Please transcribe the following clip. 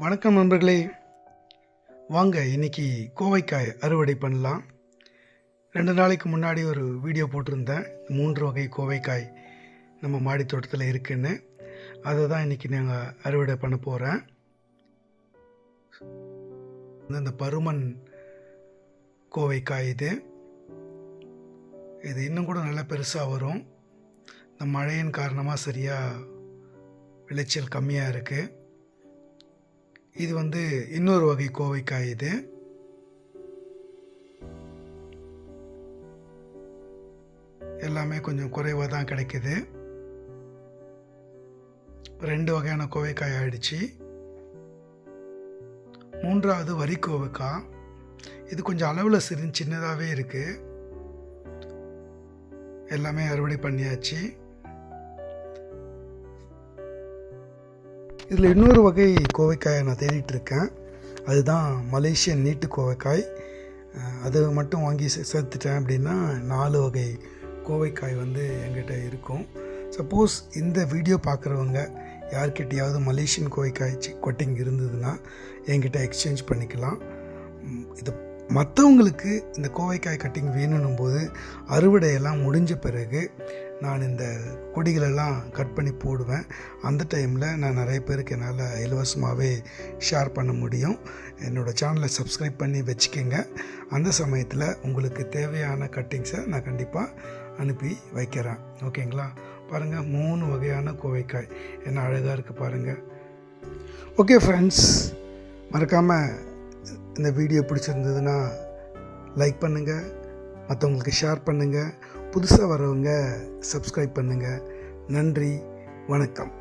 வணக்கம் நண்பர்களே. வாங்க இன்னைக்கு கோவைக்காய் அறுவடை பண்ணலாம். ரெண்டு நாளைக்கு முன்னாடி ஒரு வீடியோ போட்டிருந்தேன். மூன்று வகை கோவைக்காய் நம்ம மாடி தோட்டத்தில் இருக்குன்னு. அதை தான் இன்றைக்கி நாங்கள் அறுவடை பண்ண போகிறேன் இந்த பருமன் கோவைக்காய் இது. இது இன்னும் கூட நல்லா பெருசாக வரும். இந்த மழையின் காரணமாக சரியாக விளைச்சல் கம்மியாக இருக்குது இது வந்து இன்னொரு வகை கோவைக்காய் இது. எல்லாமே கொஞ்சம் குறைவாக தான் கிடைக்குது. ரெண்டு வகையான கோவைக்காய் ஆயிடுச்சு. மூன்றாவது வரி கோவைக்காய். இது கொஞ்சம் அளவில் சிறு சின்னதாகவே இருக்குது எல்லாமே அறுவடை பண்ணியாச்சு. இதில் இன்னொரு வகை கோவைக்காயை நான் தேடிட்டுருக்கேன் அதுதான் மலேசியன் நீட்டு கோவைக்காய். அது மட்டும் வாங்கி சேர்த்துட்டேன் அப்படின்னா நாலு வகை கோவைக்காய் வந்து என்கிட்ட இருக்கும். சப்போஸ் இந்த வீடியோ பார்க்குறவங்க யார்கிட்டையாவது மலேசியன் கோவைக்காய் கொட்டிங் இருந்ததுன்னா என்கிட்ட எக்ஸ்சேஞ்ச் பண்ணிக்கலாம். இதை இது மற்றவங்களுக்கு இந்த கோவைக்காய் கட்டிங் வேணும் போது அறுவடையெல்லாம் முடிஞ்ச பிறகு நான் இந்த கொடிகளெல்லாம் கட் பண்ணி போடுவேன். அந்த டைமில் நான் நிறைய பேருக்கு என்னால் இலவசமாகவே ஷேர் பண்ண முடியும். என்னோடய சேனலை சப்ஸ்கிரைப் பண்ணி வச்சுக்கோங்க. அந்த சமயத்தில் உங்களுக்கு தேவையான கட்டிங்ஸை நான் கண்டிப்பாக அனுப்பி வைக்கிறேன். ஓகேங்களா? பாருங்கள் மூணு வகையான கோவைக்காய். என்ன அழகாக இருக்குது பாருங்கள் ஓகே ஃப்ரெண்ட்ஸ் மறக்காமல் இந்த வீடியோ பிடிச்சிருந்ததுன்னா லைக் பண்ணுங்கள் மற்றவங்களுக்கு ஷேர் பண்ணுங்கள் புதுசாக வரவங்க சப்ஸ்கிரைப் பண்ணுங்கள் நன்றி வணக்கம்.